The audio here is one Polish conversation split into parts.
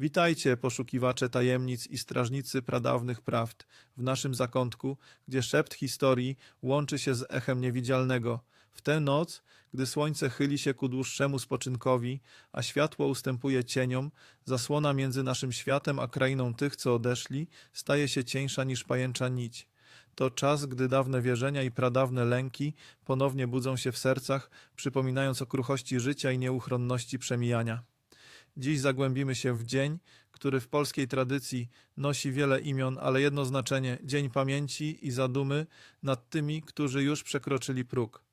Witajcie, poszukiwacze tajemnic i strażnicy pradawnych prawd, w naszym zakątku, gdzie szept historii łączy się z echem niewidzialnego. W tę noc, gdy słońce chyli się ku dłuższemu spoczynkowi, a światło ustępuje cieniom, zasłona między naszym światem a krainą tych, co odeszli, staje się cieńsza niż pajęcza nić. To czas, gdy dawne wierzenia i pradawne lęki ponownie budzą się w sercach, przypominając o kruchości życia i nieuchronności przemijania. Dziś zagłębimy się w dzień, który w polskiej tradycji nosi wiele imion, ale jedno znaczenie Dzień Pamięci i Zadumy nad tymi, którzy już przekroczyli próg.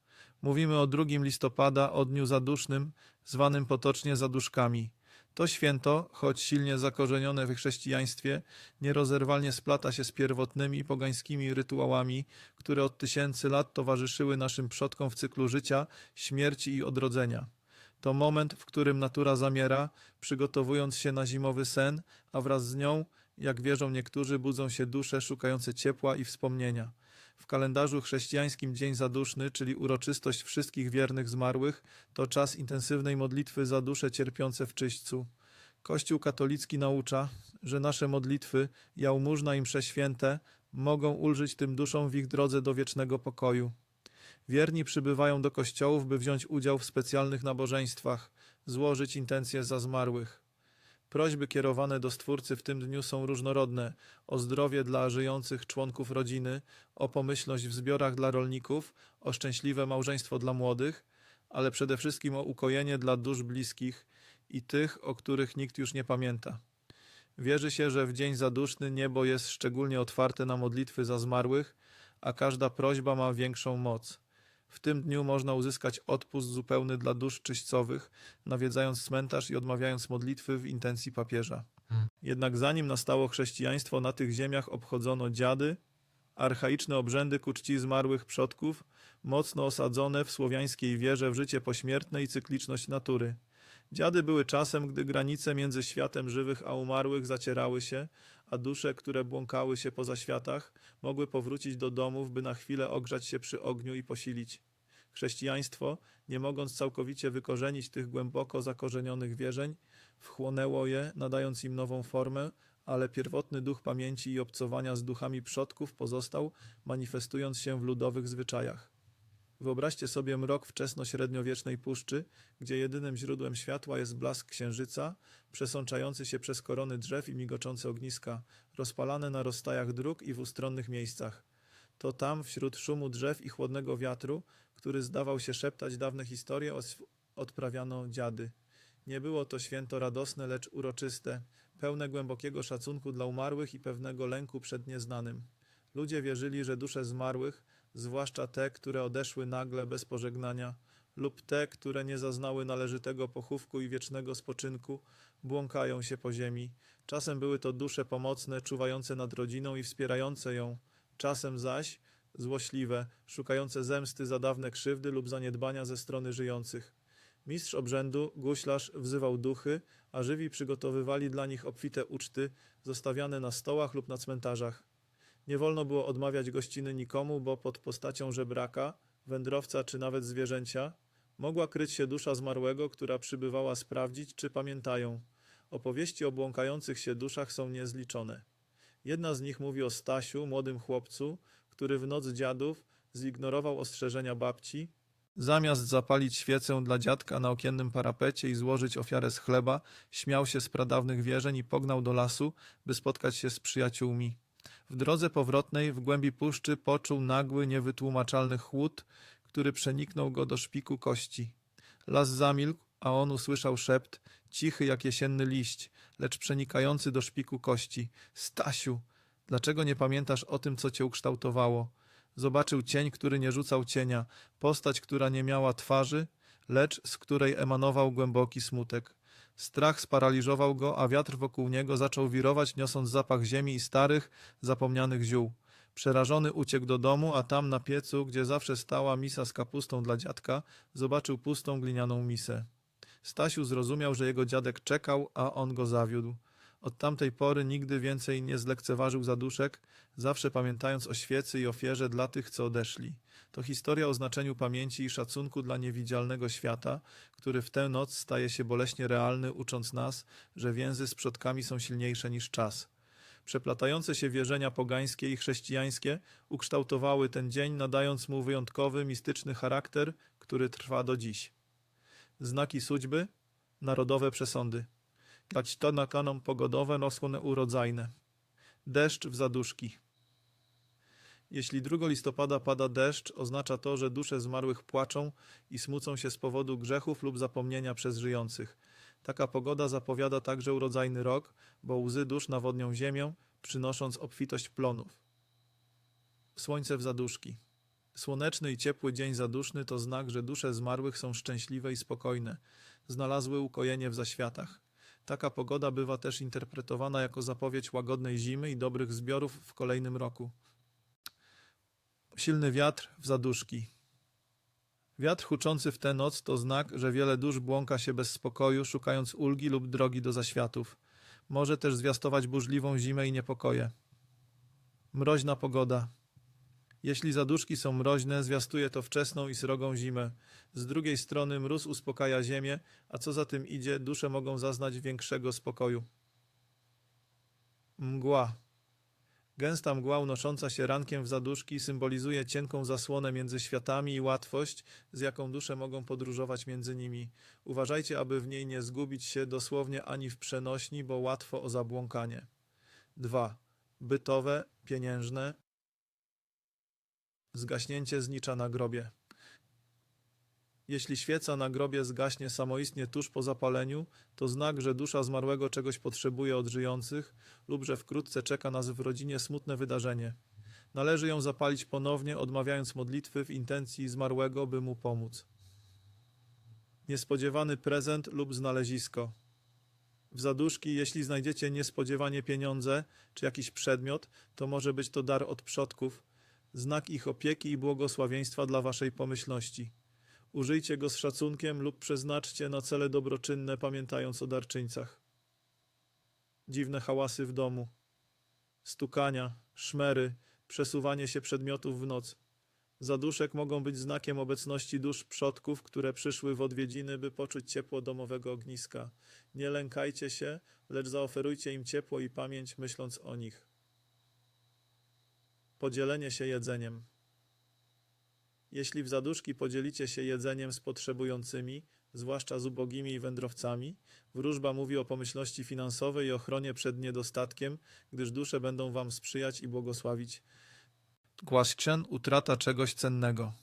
Mówimy o 2 listopada, o Dniu Zadusznym, zwanym potocznie Zaduszkami. To święto, choć silnie zakorzenione w chrześcijaństwie, nierozerwalnie splata się z pierwotnymi pogańskimi rytuałami, które od tysięcy lat towarzyszyły naszym przodkom w cyklu życia, śmierci i odrodzenia. To moment, w którym natura zamiera, przygotowując się na zimowy sen, a wraz z nią, jak wierzą niektórzy, budzą się dusze szukające ciepła i wspomnienia. W kalendarzu chrześcijańskim Dzień Zaduszny, czyli uroczystość wszystkich wiernych zmarłych, to czas intensywnej modlitwy za dusze cierpiące w czyśćcu. Kościół katolicki naucza, że nasze modlitwy, jałmużna i msze święte mogą ulżyć tym duszom w ich drodze do wiecznego pokoju. Wierni przybywają do kościołów, by wziąć udział w specjalnych nabożeństwach, złożyć intencje za zmarłych. Prośby kierowane do Stwórcy w tym dniu są różnorodne: o zdrowie dla żyjących członków rodziny, o pomyślność w zbiorach dla rolników, o szczęśliwe małżeństwo dla młodych, ale przede wszystkim o ukojenie dla dusz bliskich i tych, o których nikt już nie pamięta. Wierzy się, że w dzień zaduszny niebo jest szczególnie otwarte na modlitwy za zmarłych, a każda prośba ma większą moc. W tym dniu można uzyskać odpust zupełny dla dusz czyścowych, nawiedzając cmentarz i odmawiając modlitwy w intencji papieża. Hmm. Jednak zanim nastało chrześcijaństwo, na tych ziemiach obchodzono dziady, archaiczne obrzędy ku czci zmarłych przodków, mocno osadzone w słowiańskiej wierze w życie pośmiertne i cykliczność natury. Dziady były czasem, gdy granice między światem żywych a umarłych zacierały się, a dusze, które błąkały się poza światach, mogły powrócić do domów, by na chwilę ogrzać się przy ogniu i posilić. Chrześcijaństwo, nie mogąc całkowicie wykorzenić tych głęboko zakorzenionych wierzeń, wchłonęło je, nadając im nową formę, ale pierwotny duch pamięci i obcowania z duchami przodków pozostał, manifestując się w ludowych zwyczajach. Wyobraźcie sobie mrok wczesno-średniowiecznej puszczy, gdzie jedynym źródłem światła jest blask księżyca, przesączający się przez korony drzew i migoczące ogniska, rozpalane na rozstajach dróg i w ustronnych miejscach. To tam, wśród szumu drzew i chłodnego wiatru, który zdawał się szeptać dawne historie, odprawiano dziady. Nie było to święto radosne, lecz uroczyste, pełne głębokiego szacunku dla umarłych i pewnego lęku przed nieznanym. Ludzie wierzyli, że dusze zmarłych, zwłaszcza te, które odeszły nagle bez pożegnania, lub te, które nie zaznały należytego pochówku i wiecznego spoczynku, błąkają się po ziemi. Czasem były to dusze pomocne, czuwające nad rodziną i wspierające ją, czasem zaś złośliwe, szukające zemsty za dawne krzywdy lub zaniedbania ze strony żyjących. Mistrz obrzędu, guślarz, wzywał duchy, a żywi przygotowywali dla nich obfite uczty, zostawiane na stołach lub na cmentarzach. Nie wolno było odmawiać gościny nikomu, bo pod postacią żebraka, wędrowca czy nawet zwierzęcia mogła kryć się dusza zmarłego, która przybywała sprawdzić, czy pamiętają. Opowieści o błąkających się duszach są niezliczone. Jedna z nich mówi o Stasiu, młodym chłopcu, który w noc dziadów zignorował ostrzeżenia babci. Zamiast zapalić świecę dla dziadka na okiennym parapecie i złożyć ofiarę z chleba, śmiał się z pradawnych wierzeń i pognał do lasu, by spotkać się z przyjaciółmi. W drodze powrotnej w głębi puszczy poczuł nagły, niewytłumaczalny chłód, który przeniknął go do szpiku kości. Las zamilkł, a on usłyszał szept, cichy jak jesienny liść, lecz przenikający do szpiku kości. Stasiu, dlaczego nie pamiętasz o tym, co cię ukształtowało? Zobaczył cień, który nie rzucał cienia, postać, która nie miała twarzy, lecz z której emanował głęboki smutek. Strach sparaliżował go, a wiatr wokół niego zaczął wirować, niosąc zapach ziemi i starych, zapomnianych ziół. Przerażony uciekł do domu, a tam na piecu, gdzie zawsze stała misa z kapustą dla dziadka, zobaczył pustą glinianą misę. Stasiu zrozumiał, że jego dziadek czekał, a on go zawiódł. Od tamtej pory nigdy więcej nie zlekceważył zaduszek, zawsze pamiętając o świecy i ofierze dla tych, co odeszli. To historia o znaczeniu pamięci i szacunku dla niewidzialnego świata, który w tę noc staje się boleśnie realny, ucząc nas, że więzy z przodkami są silniejsze niż czas. Przeplatające się wierzenia pogańskie i chrześcijańskie ukształtowały ten dzień, nadając mu wyjątkowy, mistyczny charakter, który trwa do dziś. Znaki sućby, narodowe przesądy. Dać to nakanom pogodowe rosłone urodzajne. Deszcz w zaduszki. Jeśli 2 listopada pada deszcz, oznacza to, że dusze zmarłych płaczą i smucą się z powodu grzechów lub zapomnienia przez żyjących. Taka pogoda zapowiada także urodzajny rok, bo łzy dusz nawodnią ziemię, przynosząc obfitość plonów. Słońce w zaduszki. Słoneczny i ciepły dzień zaduszny to znak, że dusze zmarłych są szczęśliwe i spokojne, znalazły ukojenie w zaświatach. Taka pogoda bywa też interpretowana jako zapowiedź łagodnej zimy i dobrych zbiorów w kolejnym roku. Silny wiatr w zaduszki. Wiatr huczący w tę noc to znak, że wiele dusz błąka się bez spokoju, szukając ulgi lub drogi do zaświatów. Może też zwiastować burzliwą zimę i niepokoje. Mroźna pogoda. Jeśli zaduszki są mroźne, zwiastuje to wczesną i srogą zimę. Z drugiej strony mróz uspokaja ziemię, a co za tym idzie, dusze mogą zaznać większego spokoju. Mgła. Gęsta mgła unosząca się rankiem w zaduszki symbolizuje cienką zasłonę między światami i łatwość, z jaką dusze mogą podróżować między nimi. Uważajcie, aby w niej nie zgubić się dosłownie ani w przenośni, bo łatwo o zabłąkanie. 2. Bytowe, pieniężne. Zgaśnięcie znicza na grobie. Jeśli świeca na grobie zgaśnie samoistnie tuż po zapaleniu, to znak, że dusza zmarłego czegoś potrzebuje od żyjących lub że wkrótce czeka nas w rodzinie smutne wydarzenie. Należy ją zapalić ponownie, odmawiając modlitwy w intencji zmarłego, by mu pomóc. Niespodziewany prezent lub znalezisko. W zaduszki, jeśli znajdziecie niespodziewanie pieniądze czy jakiś przedmiot, to może być to dar od przodków, znak ich opieki i błogosławieństwa dla waszej pomyślności. Użyjcie go z szacunkiem lub przeznaczcie na cele dobroczynne, pamiętając o darczyńcach. Dziwne hałasy w domu, stukania, szmery, przesuwanie się przedmiotów w noc. Zaduszek mogą być znakiem obecności dusz przodków, które przyszły w odwiedziny, by poczuć ciepło domowego ogniska. Nie lękajcie się, lecz zaoferujcie im ciepło i pamięć, myśląc o nich. Podzielenie się jedzeniem. Jeśli w zaduszki podzielicie się jedzeniem z potrzebującymi, zwłaszcza z ubogimi i wędrowcami, wróżba mówi o pomyślności finansowej i ochronie przed niedostatkiem, gdyż dusze będą wam sprzyjać i błogosławić. Głaszczyn utrata czegoś cennego.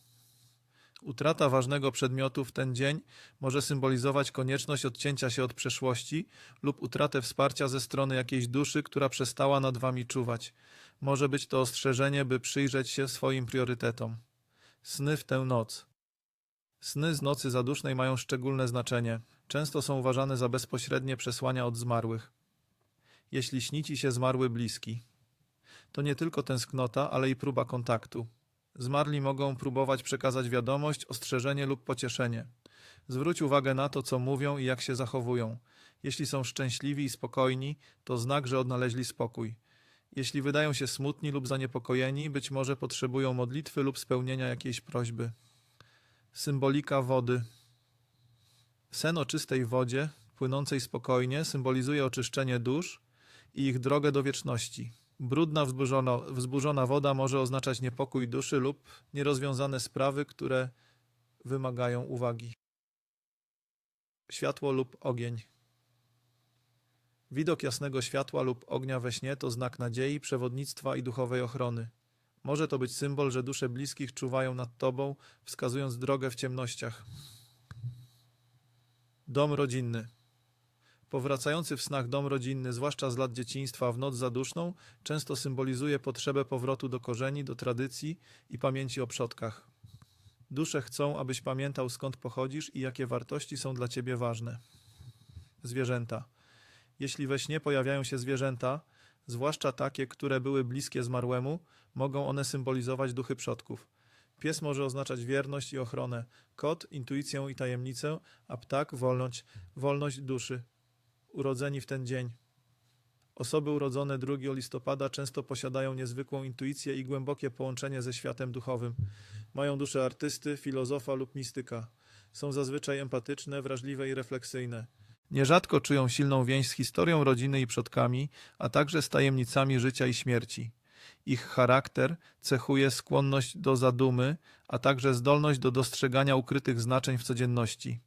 Utrata ważnego przedmiotu w ten dzień może symbolizować konieczność odcięcia się od przeszłości lub utratę wsparcia ze strony jakiejś duszy, która przestała nad wami czuwać. Może być to ostrzeżenie, by przyjrzeć się swoim priorytetom. Sny w tę noc. Sny z nocy zadusznej mają szczególne znaczenie. Często są uważane za bezpośrednie przesłania od zmarłych. Jeśli śni ci się zmarły bliski, to nie tylko tęsknota, ale i próba kontaktu. Zmarli mogą próbować przekazać wiadomość, ostrzeżenie lub pocieszenie. Zwróć uwagę na to, co mówią i jak się zachowują. Jeśli są szczęśliwi i spokojni, to znak, że odnaleźli spokój. Jeśli wydają się smutni lub zaniepokojeni, być może potrzebują modlitwy lub spełnienia jakiejś prośby. Symbolika wody. Sen o czystej wodzie, płynącej spokojnie, symbolizuje oczyszczenie dusz i ich drogę do wieczności. Brudna, wzburzona, wzburzona woda może oznaczać niepokój duszy lub nierozwiązane sprawy, które wymagają uwagi. Światło lub ogień. Widok jasnego światła lub ognia we śnie to znak nadziei, przewodnictwa i duchowej ochrony. Może to być symbol, że dusze bliskich czuwają nad tobą, wskazując drogę w ciemnościach. Dom rodzinny. Powracający w snach dom rodzinny, zwłaszcza z lat dzieciństwa w noc zaduszną, często symbolizuje potrzebę powrotu do korzeni, do tradycji i pamięci o przodkach. Dusze chcą, abyś pamiętał skąd pochodzisz i jakie wartości są dla ciebie ważne. Zwierzęta. Jeśli we śnie pojawiają się zwierzęta, zwłaszcza takie, które były bliskie zmarłemu, mogą one symbolizować duchy przodków. Pies może oznaczać wierność i ochronę, kot intuicję i tajemnicę, a ptak wolność, wolność duszy. Urodzeni w ten dzień. Osoby urodzone 2 listopada często posiadają niezwykłą intuicję i głębokie połączenie ze światem duchowym. Mają duszę artysty, filozofa lub mistyka. Są zazwyczaj empatyczne, wrażliwe i refleksyjne. Nierzadko czują silną więź z historią rodziny i przodkami, a także z tajemnicami życia i śmierci. Ich charakter cechuje skłonność do zadumy, a także zdolność do dostrzegania ukrytych znaczeń w codzienności.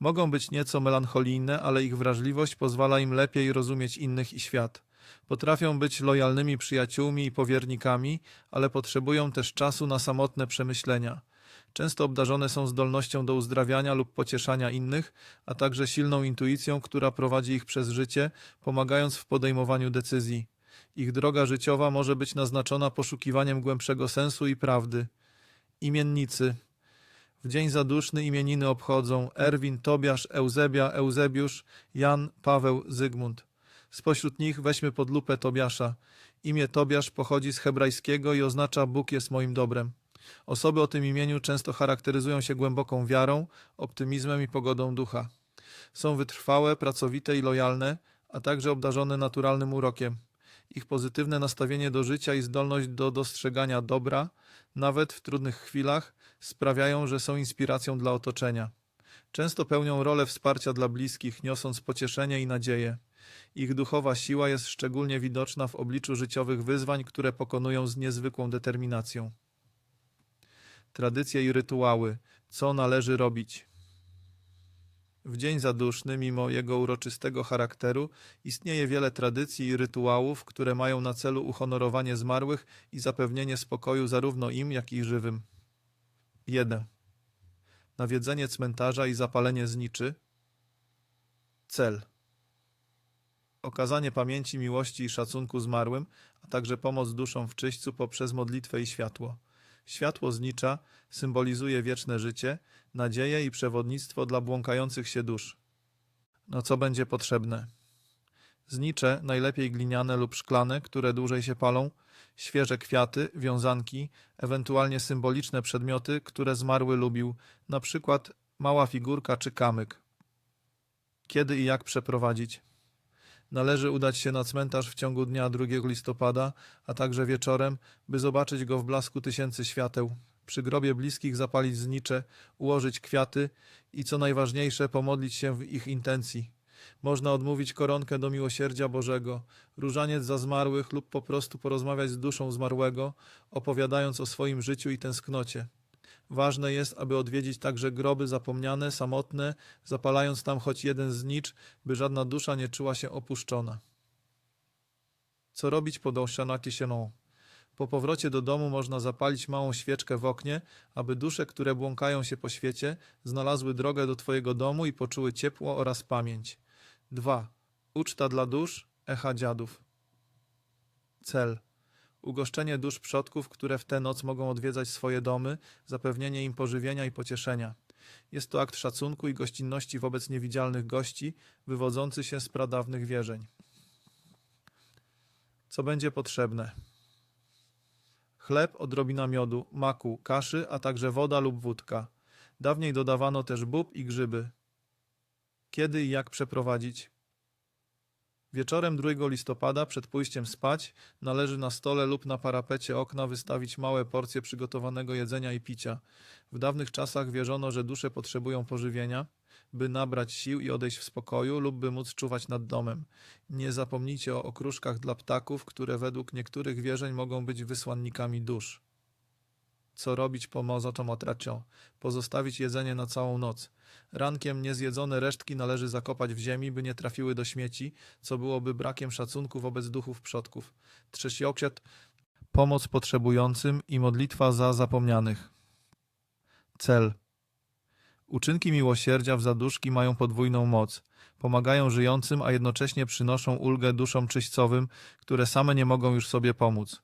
Mogą być nieco melancholijne, ale ich wrażliwość pozwala im lepiej rozumieć innych i świat. Potrafią być lojalnymi przyjaciółmi i powiernikami, ale potrzebują też czasu na samotne przemyślenia. Często obdarzone są zdolnością do uzdrawiania lub pocieszania innych, a także silną intuicją, która prowadzi ich przez życie, pomagając w podejmowaniu decyzji. Ich droga życiowa może być naznaczona poszukiwaniem głębszego sensu i prawdy. Imiennicy. W dzień zaduszny imieniny obchodzą Erwin, Tobiasz, Eusebia, Eusebiusz, Jan, Paweł, Zygmunt. Spośród nich weźmy pod lupę Tobiasza. Imię Tobiasz pochodzi z hebrajskiego i oznacza Bóg jest moim dobrem. Osoby o tym imieniu często charakteryzują się głęboką wiarą, optymizmem i pogodą ducha. Są wytrwałe, pracowite i lojalne, a także obdarzone naturalnym urokiem. Ich pozytywne nastawienie do życia i zdolność do dostrzegania dobra, nawet w trudnych chwilach, sprawiają, że są inspiracją dla otoczenia. Często pełnią rolę wsparcia dla bliskich, niosąc pocieszenie i nadzieję. Ich duchowa siła jest szczególnie widoczna w obliczu życiowych wyzwań, które pokonują z niezwykłą determinacją. Tradycje i rytuały. Co należy robić? W dzień zaduszny, mimo jego uroczystego charakteru, istnieje wiele tradycji i rytuałów, które mają na celu uhonorowanie zmarłych i zapewnienie spokoju zarówno im, jak i żywym. 1. Nawiedzenie cmentarza i zapalenie zniczy. Cel. Okazanie pamięci, miłości i szacunku zmarłym, a także pomoc duszom w czyśćcu poprzez modlitwę i światło. Światło znicza symbolizuje wieczne życie, nadzieję i przewodnictwo dla błąkających się dusz. No co będzie potrzebne? Znicze, najlepiej gliniane lub szklane, które dłużej się palą, świeże kwiaty, wiązanki, ewentualnie symboliczne przedmioty, które zmarły lubił, na przykład mała figurka czy kamyk. Kiedy i jak przeprowadzić? Należy udać się na cmentarz w ciągu dnia 2 listopada, a także wieczorem, by zobaczyć go w blasku tysięcy świateł. Przy grobie bliskich zapalić znicze, ułożyć kwiaty i co najważniejsze, pomodlić się w ich intencji. Można odmówić koronkę do miłosierdzia Bożego, różaniec za zmarłych lub po prostu porozmawiać z duszą zmarłego, opowiadając o swoim życiu i tęsknocie. Ważne jest, aby odwiedzić także groby zapomniane, samotne, zapalając tam choć jeden znicz, by żadna dusza nie czuła się opuszczona. Co robić po Oshana Kisieną? Po powrocie do domu można zapalić małą świeczkę w oknie, aby dusze, które błąkają się po świecie, znalazły drogę do Twojego domu i poczuły ciepło oraz pamięć. 2. Uczta dla dusz, echa dziadów. Cel. Ugoszczenie dusz przodków, które w tę noc mogą odwiedzać swoje domy, zapewnienie im pożywienia i pocieszenia. Jest to akt szacunku i gościnności wobec niewidzialnych gości, wywodzący się z pradawnych wierzeń. Co będzie potrzebne? Chleb, odrobina miodu, maku, kaszy, a także woda lub wódka. Dawniej dodawano też bób i grzyby. Kiedy i jak przeprowadzić? Wieczorem 2 listopada przed pójściem spać należy na stole lub na parapecie okna wystawić małe porcje przygotowanego jedzenia i picia. W dawnych czasach wierzono, że dusze potrzebują pożywienia, by nabrać sił i odejść w spokoju lub by móc czuwać nad domem. Nie zapomnijcie o okruszkach dla ptaków, które według niektórych wierzeń mogą być wysłannikami dusz. Co robić po mozotomotracio? Pozostawić jedzenie na całą noc. Rankiem niezjedzone resztki należy zakopać w ziemi, by nie trafiły do śmieci, co byłoby brakiem szacunku wobec duchów przodków. Trzecioksiąt pomoc potrzebującym i modlitwa za zapomnianych. Cel Uczynki miłosierdzia w zaduszki mają podwójną moc. Pomagają żyjącym, a jednocześnie przynoszą ulgę duszom czyśćcowym, które same nie mogą już sobie pomóc.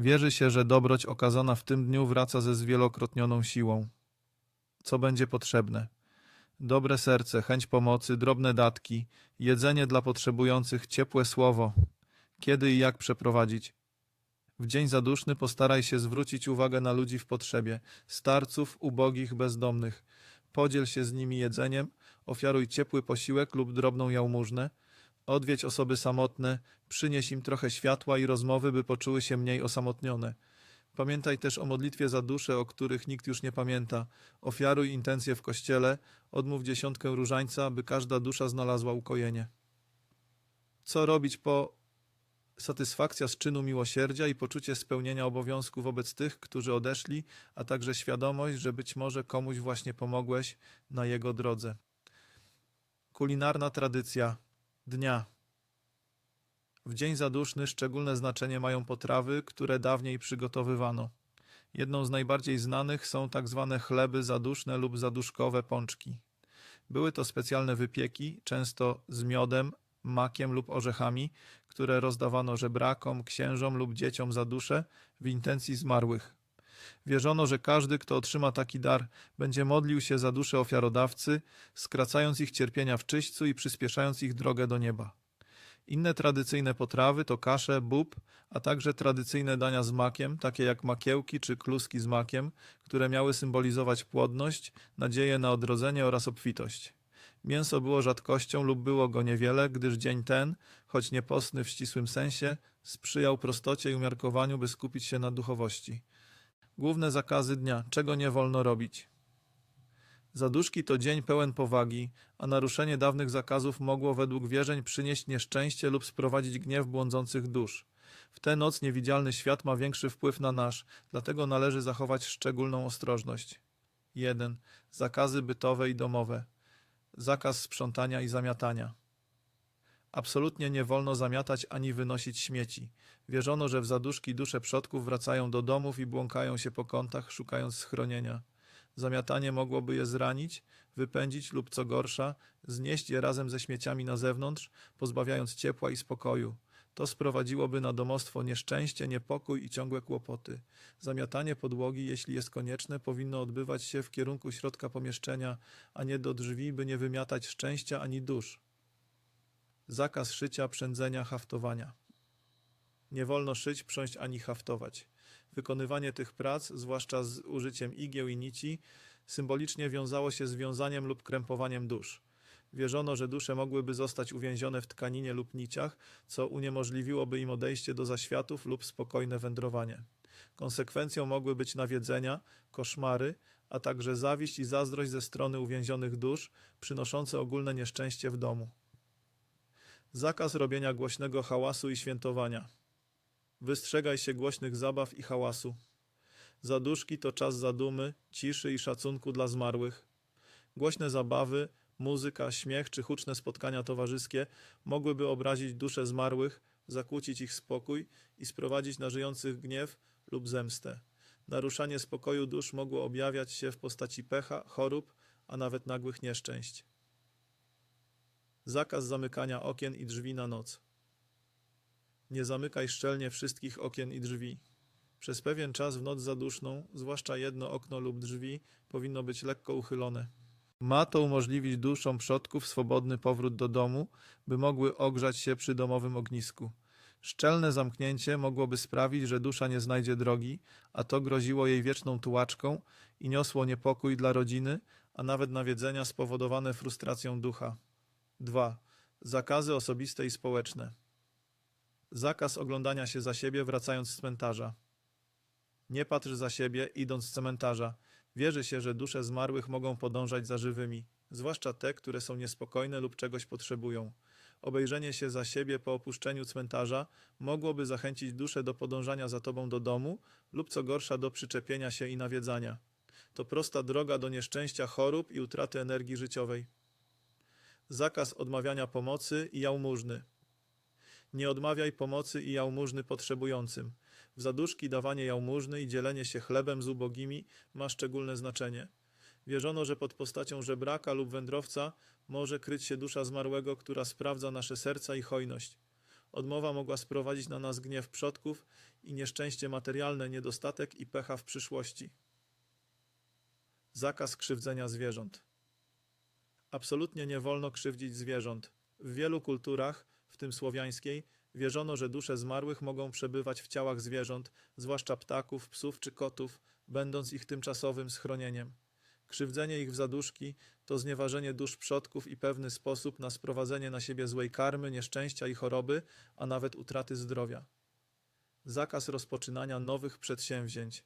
Wierzy się, że dobroć okazana w tym dniu wraca ze zwielokrotnioną siłą. Co będzie potrzebne? Dobre serce, chęć pomocy, drobne datki, jedzenie dla potrzebujących, ciepłe słowo. Kiedy i jak przeprowadzić? W dzień zaduszny postaraj się zwrócić uwagę na ludzi w potrzebie, starców, ubogich, bezdomnych. Podziel się z nimi jedzeniem, ofiaruj ciepły posiłek lub drobną jałmużnę. Odwiedź osoby samotne, przynieś im trochę światła i rozmowy, by poczuły się mniej osamotnione. Pamiętaj też o modlitwie za dusze, o których nikt już nie pamięta. Ofiaruj intencje w kościele, odmów dziesiątkę różańca, by każda dusza znalazła ukojenie. Co robić po satysfakcja z czynu miłosierdzia i poczucie spełnienia obowiązku wobec tych, którzy odeszli, a także świadomość, że być może komuś właśnie pomogłeś na jego drodze. Kulinarna tradycja dnia. W dzień zaduszny szczególne znaczenie mają potrawy, które dawniej przygotowywano. Jedną z najbardziej znanych są tak zwane chleby zaduszne lub zaduszkowe pączki. Były to specjalne wypieki, często z miodem, makiem lub orzechami, które rozdawano żebrakom, księżom lub dzieciom za duszę w intencji zmarłych. Wierzono, że każdy, kto otrzyma taki dar, będzie modlił się za duszę ofiarodawcy, skracając ich cierpienia w czyśćcu i przyspieszając ich drogę do nieba. Inne tradycyjne potrawy to kasze, bób, a także tradycyjne dania z makiem, takie jak makiełki czy kluski z makiem, które miały symbolizować płodność, nadzieję na odrodzenie oraz obfitość. Mięso było rzadkością lub było go niewiele, gdyż dzień ten, choć niepostny w ścisłym sensie, sprzyjał prostocie i umiarkowaniu, by skupić się na duchowości. Główne zakazy dnia, czego nie wolno robić. Zaduszki to dzień pełen powagi, a naruszenie dawnych zakazów mogło według wierzeń przynieść nieszczęście lub sprowadzić gniew błądzących dusz. W tę noc niewidzialny świat ma większy wpływ na nasz, dlatego należy zachować szczególną ostrożność. 1. Zakazy bytowe i domowe. Zakaz sprzątania i zamiatania. Absolutnie nie wolno zamiatać ani wynosić śmieci. Wierzono, że w zaduszki dusze przodków wracają do domów i błąkają się po kątach, szukając schronienia. Zamiatanie mogłoby je zranić, wypędzić lub co gorsza, znieść je razem ze śmieciami na zewnątrz, pozbawiając ciepła i spokoju. To sprowadziłoby na domostwo nieszczęście, niepokój i ciągłe kłopoty. Zamiatanie podłogi, jeśli jest konieczne, powinno odbywać się w kierunku środka pomieszczenia, a nie do drzwi, by nie wymiatać szczęścia ani dusz. Zakaz szycia, przędzenia, haftowania. Nie wolno szyć, prząść ani haftować. Wykonywanie tych prac, zwłaszcza z użyciem igieł i nici, symbolicznie wiązało się z wiązaniem lub krępowaniem dusz. Wierzono, że dusze mogłyby zostać uwięzione w tkaninie lub niciach, co uniemożliwiłoby im odejście do zaświatów lub spokojne wędrowanie. Konsekwencją mogły być nawiedzenia, koszmary, a także zawiść i zazdrość ze strony uwięzionych dusz, przynoszące ogólne nieszczęście w domu. Zakaz robienia głośnego hałasu i świętowania. Wystrzegaj się głośnych zabaw i hałasu. Zaduszki to czas zadumy, ciszy i szacunku dla zmarłych. Głośne zabawy, muzyka, śmiech czy huczne spotkania towarzyskie mogłyby obrazić dusze zmarłych, zakłócić ich spokój i sprowadzić na żyjących gniew lub zemstę. Naruszanie spokoju dusz mogło objawiać się w postaci pecha, chorób, a nawet nagłych nieszczęść. Zakaz zamykania okien i drzwi na noc. Nie zamykaj szczelnie wszystkich okien i drzwi. Przez pewien czas w noc zaduszną, zwłaszcza jedno okno lub drzwi, powinno być lekko uchylone. Ma to umożliwić duszom przodków swobodny powrót do domu, by mogły ogrzać się przy domowym ognisku. Szczelne zamknięcie mogłoby sprawić, że dusza nie znajdzie drogi, a to groziło jej wieczną tułaczką i niosło niepokój dla rodziny, a nawet nawiedzenia spowodowane frustracją ducha. 2. Zakazy osobiste i społeczne. Zakaz oglądania się za siebie wracając z cmentarza. Nie patrz za siebie idąc z cmentarza. Wierzy się, że dusze zmarłych mogą podążać za żywymi, zwłaszcza te, które są niespokojne lub czegoś potrzebują. Obejrzenie się za siebie po opuszczeniu cmentarza mogłoby zachęcić duszę do podążania za tobą do domu lub co gorsza do przyczepienia się i nawiedzania. To prosta droga do nieszczęścia, chorób i utraty energii życiowej. Zakaz odmawiania pomocy i jałmużny. Nie odmawiaj pomocy i jałmużny potrzebującym. W zaduszki dawanie jałmużny i dzielenie się chlebem z ubogimi ma szczególne znaczenie. Wierzono, że pod postacią żebraka lub wędrowca może kryć się dusza zmarłego, która sprawdza nasze serca i hojność. Odmowa mogła sprowadzić na nas gniew przodków i nieszczęście materialne, niedostatek i pecha w przyszłości. Zakaz krzywdzenia zwierząt. Absolutnie nie wolno krzywdzić zwierząt. W wielu kulturach, w tym słowiańskiej, wierzono, że dusze zmarłych mogą przebywać w ciałach zwierząt, zwłaszcza ptaków, psów czy kotów, będąc ich tymczasowym schronieniem. Krzywdzenie ich w zaduszki to znieważenie dusz przodków i pewny sposób na sprowadzenie na siebie złej karmy, nieszczęścia i choroby, a nawet utraty zdrowia. Zakaz rozpoczynania nowych przedsięwzięć.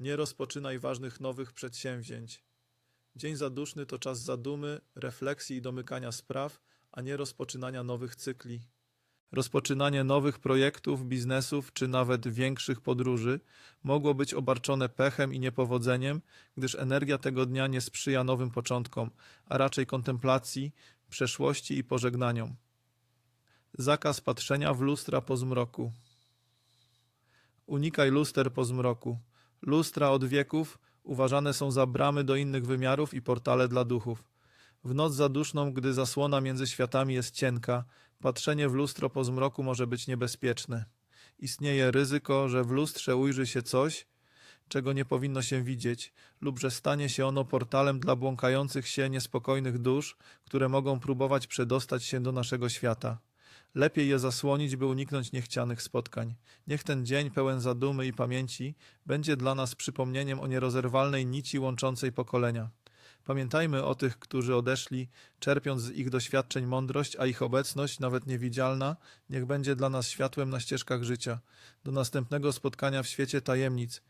Nie rozpoczynaj ważnych nowych przedsięwzięć. Dzień zaduszny to czas zadumy, refleksji i domykania spraw, a nie rozpoczynania nowych cykli. Rozpoczynanie nowych projektów, biznesów czy nawet większych podróży mogło być obarczone pechem i niepowodzeniem, gdyż energia tego dnia nie sprzyja nowym początkom, a raczej kontemplacji, przeszłości i pożegnaniom. Zakaz patrzenia w lustra po zmroku. Unikaj luster po zmroku. Lustra od wieków uważane są za bramy do innych wymiarów i portale dla duchów. W noc zaduszną, gdy zasłona między światami jest cienka, patrzenie w lustro po zmroku może być niebezpieczne. Istnieje ryzyko, że w lustrze ujrzy się coś, czego nie powinno się widzieć, lub że stanie się ono portalem dla błąkających się niespokojnych dusz, które mogą próbować przedostać się do naszego świata. Lepiej je zasłonić, by uniknąć niechcianych spotkań. Niech ten dzień pełen zadumy i pamięci będzie dla nas przypomnieniem o nierozerwalnej nici łączącej pokolenia. Pamiętajmy o tych, którzy odeszli, czerpiąc z ich doświadczeń mądrość, a ich obecność, nawet niewidzialna, niech będzie dla nas światłem na ścieżkach życia. Do następnego spotkania w świecie tajemnic.